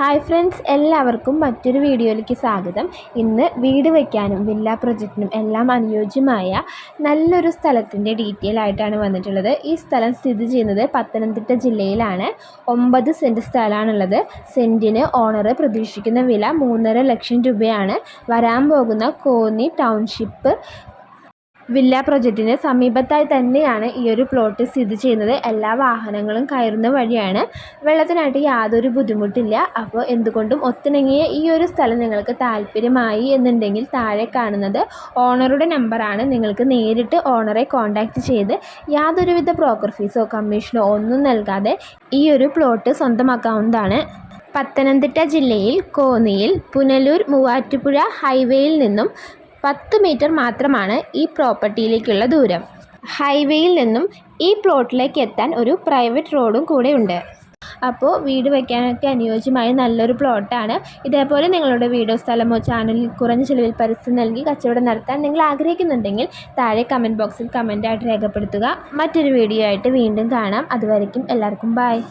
Hi friends എല്ലാവർക്കും മറ്റൊരു വീഡിയോയിലേക്ക് സ്വാഗതം. ഇന്ന് വീട് വയ്ക്കാനും വില്ല പ്രൊജക്റ്റിനും എല്ലാം അനുയോജ്യമായ നല്ലൊരു സ്ഥലത്തിന്റെ ഡീറ്റെയിൽ ആയിട്ടാണ് വന്നിട്ടുള്ളത്. ഈ സ്ഥലം സ്ഥിതി ചെയ്യുന്നത് പത്തനംതിട്ട ജില്ലയിലാണ്. ഒമ്പത് സെന്റ് സ്ഥലമാണുള്ളത്. സെന്റിന് ഓണർ പ്രതീക്ഷിക്കുന്ന വില മൂന്നര ലക്ഷം രൂപയാണ്. വരാൻ പോകുന്ന കോന്നി ടൗൺഷിപ്പ് വില്ല പ്രൊജക്റ്റിന് സമീപത്തായി തന്നെയാണ് ഈ ഒരു പ്ലോട്ട് സ്ഥിതി ചെയ്യുന്നത്. എല്ലാ വാഹനങ്ങളും കയറുന്ന വഴിയാണ്. വെള്ളത്തിനായിട്ട് യാതൊരു ബുദ്ധിമുട്ടില്ല. അപ്പോൾ എന്തുകൊണ്ടും ഒത്തിണങ്ങിയ ഈ ഒരു സ്ഥലം നിങ്ങൾക്ക് താല്പര്യമായി എന്നുണ്ടെങ്കിൽ താഴെ കാണുന്നത് ഓണറുടെ നമ്പറാണ് നിങ്ങൾക്ക് നേരിട്ട് ഓണറെ കോൺടാക്റ്റ് ചെയ്ത് യാതൊരുവിധ ബ്രോക്കർ ഫീസോ കമ്മീഷനോ ഒന്നും നൽകാതെ ഈ ഒരു പ്ലോട്ട് സ്വന്തമാക്കാവുന്നതാണ്. പത്തനംതിട്ട ജില്ലയിൽ കോന്നിയിൽ പുനലൂർ മൂവാറ്റുപുഴ ഹൈവേയിൽ നിന്നും പത്ത് മീറ്റർ മാത്രമാണ് ഈ പ്രോപ്പർട്ടിയിലേക്കുള്ള ദൂരം. ഹൈവേയിൽ നിന്നും ഈ പ്ലോട്ടിലേക്ക് എത്താൻ ഒരു പ്രൈവറ്റ് റോഡും കൂടെ ഉണ്ട്. അപ്പോൾ വീട് വയ്ക്കാനൊക്കെ അനുയോജ്യമായ നല്ലൊരു പ്ലോട്ടാണ്. ഇതേപോലെ നിങ്ങളുടെ വീടോ സ്ഥലമോ ചാനലിൽ കുറഞ്ഞ ചിലവിൽ പരസ്യം നൽകി കച്ചവടം നടത്താൻ നിങ്ങൾ ആഗ്രഹിക്കുന്നുണ്ടെങ്കിൽ താഴെ കമന്റ് ബോക്സിൽ കമന്റായിട്ട് രേഖപ്പെടുത്തുക. മറ്റൊരു വീഡിയോ ആയിട്ട് വീണ്ടും കാണാം. അതുവരയ്ക്കും എല്ലാവർക്കും ബായ്